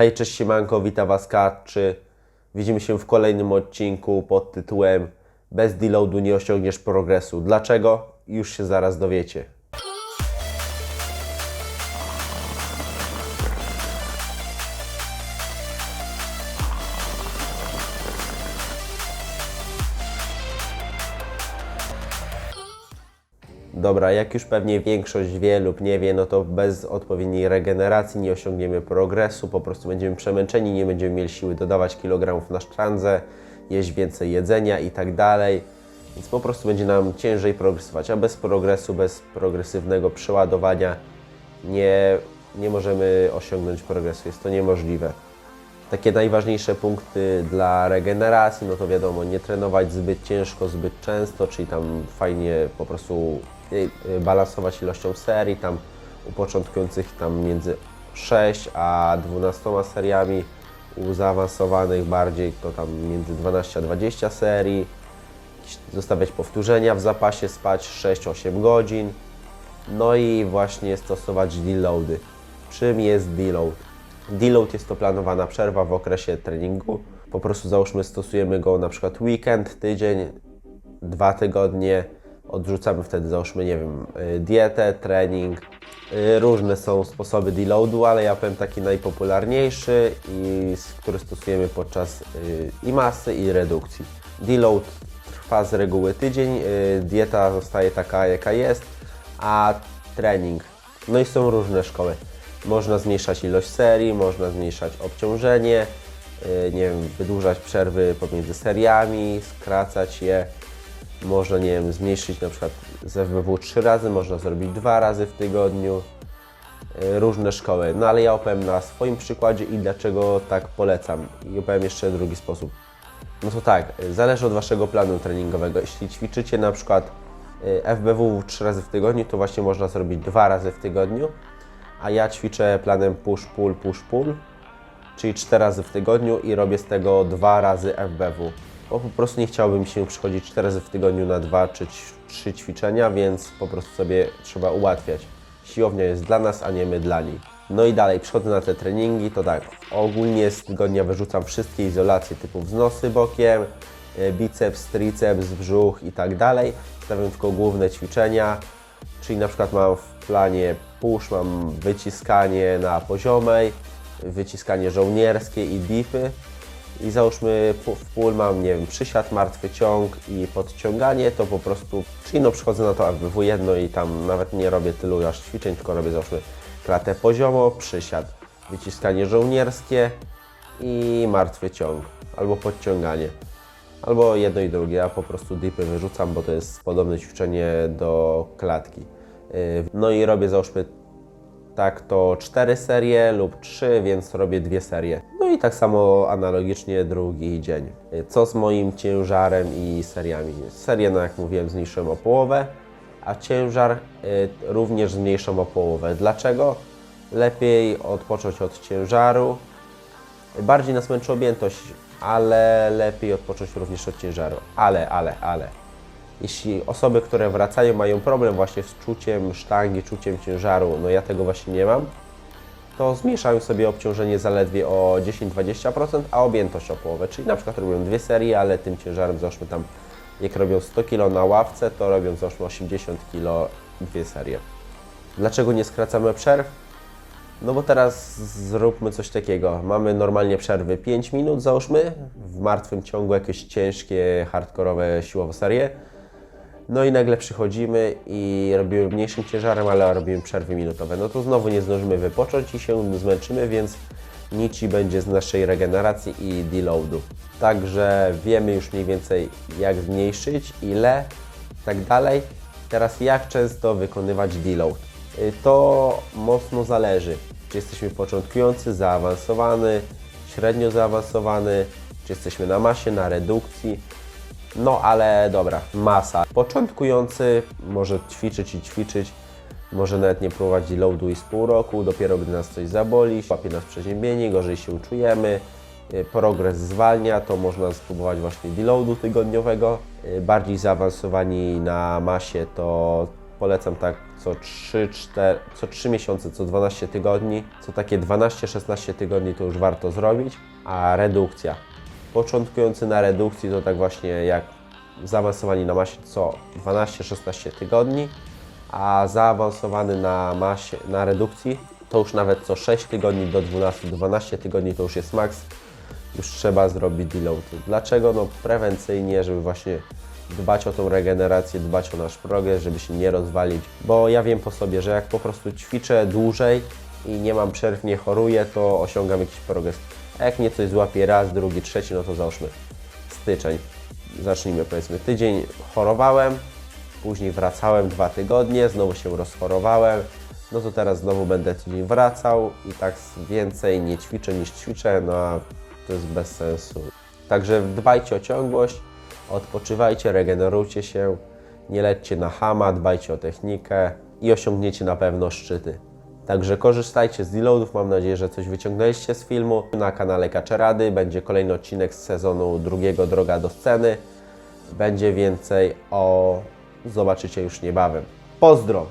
Hej, cześć siemanko, witam Was Katrzy. Widzimy się w kolejnym odcinku pod tytułem Bez deloadu nie osiągniesz progresu. Dlaczego? Już się zaraz dowiecie. Dobra, jak już pewnie większość wie lub nie wie, no to bez odpowiedniej regeneracji nie osiągniemy progresu, po prostu będziemy przemęczeni, nie będziemy mieli siły dodawać kilogramów na sztrandze, jeść więcej jedzenia i tak dalej, więc po prostu będzie nam ciężej progresować, a bez progresu, bez progresywnego przeładowania nie, nie możemy osiągnąć progresu, jest to niemożliwe. Takie najważniejsze punkty dla regeneracji, no to wiadomo, nie trenować zbyt ciężko, zbyt często, czyli tam fajnie po prostu y, y, balansować ilością serii, tam u początkujących tam między 6 a 12 seriami, u zaawansowanych bardziej to tam między 12 a 20 serii, zostawiać powtórzenia w zapasie, spać 6-8 godzin, no i właśnie stosować deloady. Czym jest deload? Deload jest to planowana przerwa w okresie treningu. Po prostu załóżmy stosujemy go na przykład weekend, tydzień, dwa tygodnie. Odrzucamy wtedy załóżmy, nie wiem, y, dietę, trening. Y, Różne są sposoby deloadu, ale ja powiem taki najpopularniejszy, i który stosujemy podczas y, i masy i redukcji. Deload trwa z reguły tydzień, dieta zostaje taka jaka jest, a trening. No i są różne szkoły. Można zmniejszać ilość serii, można zmniejszać obciążenie, yy, nie wiem, wydłużać przerwy pomiędzy seriami, skracać je. Można, nie wiem, zmniejszyć na przykład z FBW 3 razy, można zrobić dwa razy w tygodniu. Yy, Różne szkoły. No ale ja opowiem na swoim przykładzie i dlaczego tak polecam. I opowiem jeszcze drugi sposób. No to tak, y, zależy od Waszego planu treningowego. Jeśli ćwiczycie na przykład y, FBW 3 razy w tygodniu, to właśnie można zrobić dwa razy w tygodniu, a ja ćwiczę planem push-pull, push-pull, czyli 4 razy w tygodniu i robię z tego dwa razy FBW. Bo po prostu nie chciałbym się przychodzić 4 razy w tygodniu na dwa czy 3 ćwiczenia, więc po prostu sobie trzeba ułatwiać. Siłownia jest dla nas, a nie my dla niej. No i dalej, przechodzę na te treningi, to tak, ogólnie z tygodnia wyrzucam wszystkie izolacje typu wznosy bokiem, e, biceps, triceps, brzuch i tak dalej. Stawiam tylko główne ćwiczenia, czyli na przykład mam w planie push, mam wyciskanie na poziomej, wyciskanie żołnierskie i dipy. I załóżmy w pull mam, nie wiem, przysiad, martwy ciąg i podciąganie, to po prostu, czyli no przychodzę na to FBW jedno i tam nawet nie robię tylu aż ćwiczeń, tylko robię załóżmy klatę poziomo, przysiad, wyciskanie żołnierskie i martwy ciąg albo podciąganie. Albo jedno i drugie, ja po prostu dipy wyrzucam, bo to jest podobne ćwiczenie do klatki. Yy, No i robię załóżmy tak to 4 serie lub 3, więc robię dwie serie. No i tak samo analogicznie drugi dzień. Yy, Co z moim ciężarem i seriami? Serię, no jak mówiłem, zmniejszyłem o połowę, a ciężar yy, również zmniejszam o połowę. Dlaczego? Lepiej odpocząć od ciężaru, Bardziej nas męczy objętość, ale lepiej odpocząć również od ciężaru. Ale, ale, ale. Jeśli osoby, które wracają, mają problem właśnie z czuciem sztangi, czuciem ciężaru, no ja tego właśnie nie mam, to zmniejszają sobie obciążenie zaledwie o 10-20%, a objętość o połowę. Czyli na przykład robią dwie serie, ale tym ciężarem załóżmy tam, jak robią 100 kg na ławce, to robią załóżmy 80 kg dwie serie. Dlaczego nie skracamy przerw? No bo teraz zróbmy coś takiego. Mamy normalnie przerwy 5 minut, załóżmy, w martwym ciągu jakieś ciężkie, hardkorowe siłowo serie. No i nagle przychodzimy i robimy mniejszym ciężarem, ale robimy przerwy minutowe. No to znowu nie zdążymy wypocząć i się zmęczymy, więc nic będzie z naszej regeneracji i deloadu. Także wiemy już mniej więcej jak zmniejszyć, ile i tak dalej. Teraz jak często wykonywać deload? Y, To mocno zależy, czy jesteśmy początkujący, zaawansowany, średnio zaawansowany, czy jesteśmy na masie, na redukcji. No ale dobra, masa. Początkujący może ćwiczyć i ćwiczyć, może nawet nie próbować deloadu i z pół roku, dopiero gdy nas coś zaboli, łapie nas przeziębienie, gorzej się czujemy, y, progres zwalnia, to można spróbować właśnie deloadu tygodniowego. Y, Bardziej zaawansowani na masie to polecam tak co 3, 4, co 3 miesiące, co 12 tygodni, co takie 12-16 tygodni to już warto zrobić, a redukcja. Początkujący na redukcji to tak właśnie jak zaawansowani na masie co 12-16 tygodni, a zaawansowany na masie, na redukcji to już nawet co 6 tygodni do 12-12 tygodni to już jest maks. Już trzeba zrobić deload. Dlaczego? No prewencyjnie, żeby właśnie dbać o tą regenerację, dbać o nasz progres, żeby się nie rozwalić. Bo ja wiem po sobie, że jak po prostu ćwiczę dłużej i nie mam przerw, nie choruję, to osiągam jakiś progres. Jak mnie coś złapie raz, drugi, trzeci, no to załóżmy styczeń. Zacznijmy powiedzmy tydzień chorowałem, później wracałem dwa tygodnie, znowu się rozchorowałem, no to teraz znowu będę tydzień wracał i tak więcej nie ćwiczę niż ćwiczę, no a to jest bez sensu. Także dbajcie o ciągłość, odpoczywajcie, regenerujcie się, nie lećcie na hama, dbajcie o technikę i osiągniecie na pewno szczyty. Także korzystajcie z deloadów, mam nadzieję, że coś wyciągnęliście z filmu. Na kanale Kaczerady będzie kolejny odcinek z sezonu drugiego Droga do sceny. Będzie więcej o... zobaczycie już niebawem. Pozdro!